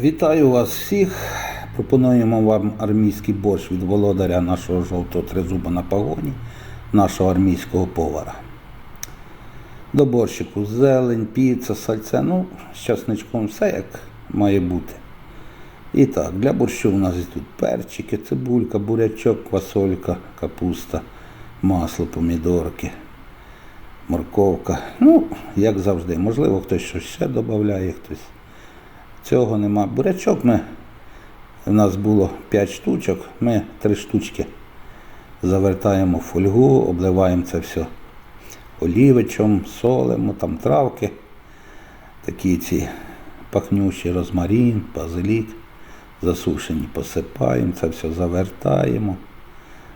Вітаю вас всіх. Пропонуємо вам армійський борщ від володаря нашого жовтого тризуба на погоні, нашого армійського повара. До борщику зелень, піца, сальце, ну, з часничком все як має бути. І так, для борщу у нас тут перчики, цибулька, бурячок, квасолька, капуста, масло, помідорки, морковка. Ну, як завжди, можливо, хтось щось ще додає, хтось. Цього нема. Бурячок ми, у нас було 5 штучок, ми 3 штучки завертаємо в фольгу, обливаємо це все олівичем, солимо, там травки, такі ці пахнющі розмарин, базилік, засушені посипаємо, це все завертаємо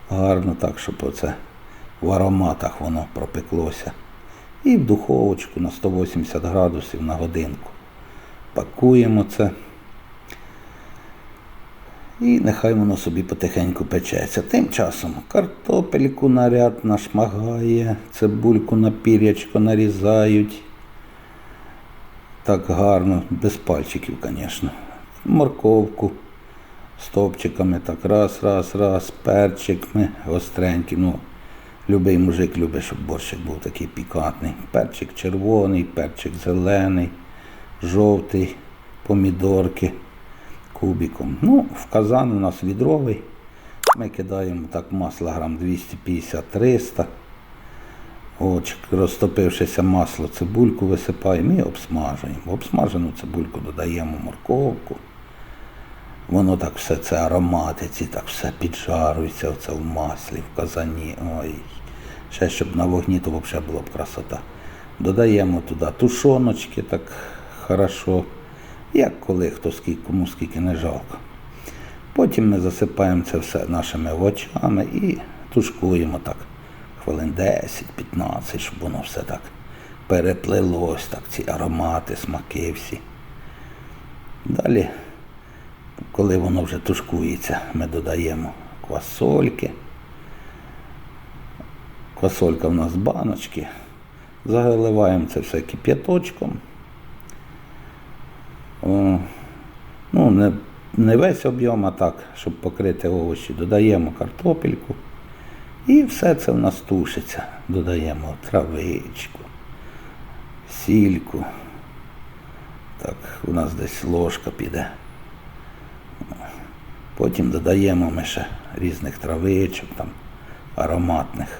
гарно так, щоб оце в ароматах воно пропеклося. І в духовочку на 180 градусів на годинку. Пакуємо це. І нехай воно собі потихеньку печеться. Тим часом картопельку наряд нашмагає, цибульку на пірячко нарізають. Так гарно, без пальчиків, звісно. Морковку стовпчиками, так раз, раз, раз, перчик ми гостренький. Ну, любий мужик любить, щоб борщик був такий пікантний. Перчик червоний, перчик зелений, жовтий, помідорки кубиком. Ну, в казан у нас відровий. Ми кидаємо так масла грам 250-300. От, розтопившися масло, цибульку висипаємо і обсмажуємо. В обсмажену цибульку додаємо морковку. Воно так все це ароматиці, так все піджарується оце в маслі, в казані. Ой. Ще щоб на вогні, то взагалі була б красота. Додаємо туди тушоночки так хорошо, як коли хто скільки, кому скільки не жалко. Потім ми засипаємо це все нашими овочами і тушкуємо так хвилин 10-15, щоб воно все так переплилось, так, ці аромати, смаки всі. Далі, коли воно вже тушкується, ми додаємо квасольки. Квасолька в нас баночки. Заливаємо це все кип'яточком. Ну, не, не весь об'єм, а так, щоб покрити овочі, додаємо картопельку. І все це в нас тушиться. Додаємо травичку, сільку. Так, у нас десь ложка піде. Потім додаємо ми ще різних травичок, там, ароматних.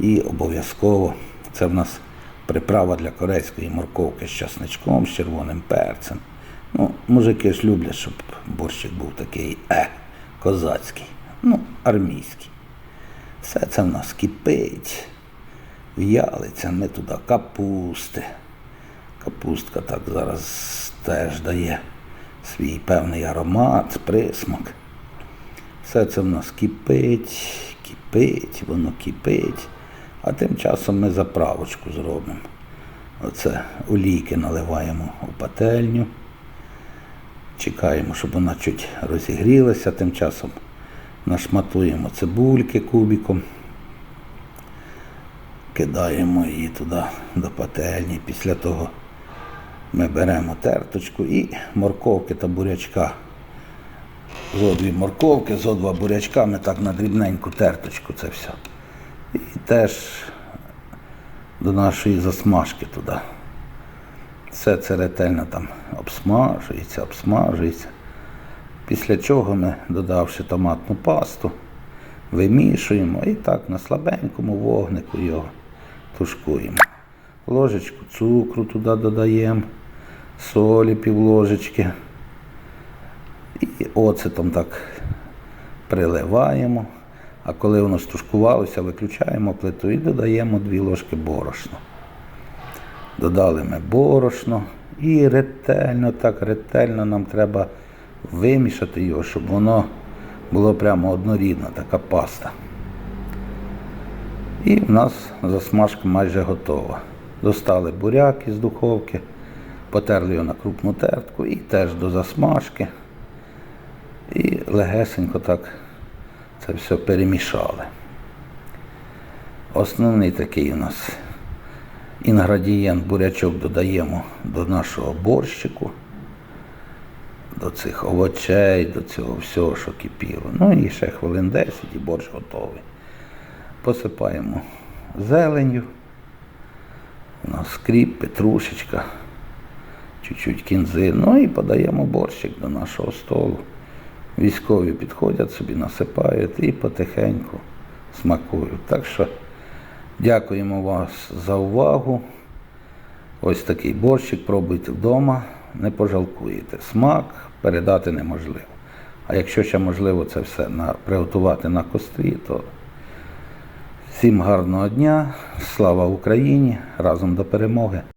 І обов'язково це в нас приправа для корейської морковки з часничком, з червоним перцем. Ну, мужики ж люблять, щоб борщик був такий е, козацький, ну, армійський. Все це в нас кипить, в'ялиться, ми туди капусти. Капустка так зараз теж дає свій певний аромат, присмак. Все це в нас кипить, кипить, воно кипить. А тим часом ми заправочку зробимо. Оце олійки наливаємо у пательню. Чекаємо, щоб вона чуть розігрілася, тим часом нашматуємо цибульки кубиком, кидаємо її туди до пательні. Після того ми беремо терточку і морковки та бурячка. Зо дві морковки, зо два бурячка, ми так на дрібненьку терточку це все. І теж до нашої засмажки туди. Все це ретельно там обсмажується, обсмажується. Після чого ми, додавши томатну пасту, вимішуємо і так на слабенькому вогнику його тушкуємо. Ложечку цукру туди додаємо, солі пів ложечки. І оцетом так приливаємо. А коли воно стушкувалося, виключаємо плиту і додаємо 2 ложки борошна. Додали ми борошно і ретельно, так ретельно нам треба вимішати його, щоб воно було прямо однорідна така паста. І в нас засмажка майже готова. Достали буряк із духовки, потерли його на крупну тертку і теж до засмажки. І легесенько так це все перемішали. Основний такий у нас інгредієнт бурячок додаємо до нашого борщику. до цих овочей, до цього всього, що кипіло. Ну і ще хвилин 10 і борщ готовий. Посипаємо зеленню. У нас кріп, петрушечка, чуть-чуть кінзи. Ну і подаємо борщик до нашого столу. Військові підходять собі, насипають і потихеньку смакують. Так що дякуємо вас за увагу. Ось такий борщик пробуйте вдома, не пожалкуєте. Смак передати неможливо. А якщо ще можливо це все на, приготувати на кострі, то всім гарного дня, слава Україні! Разом до перемоги!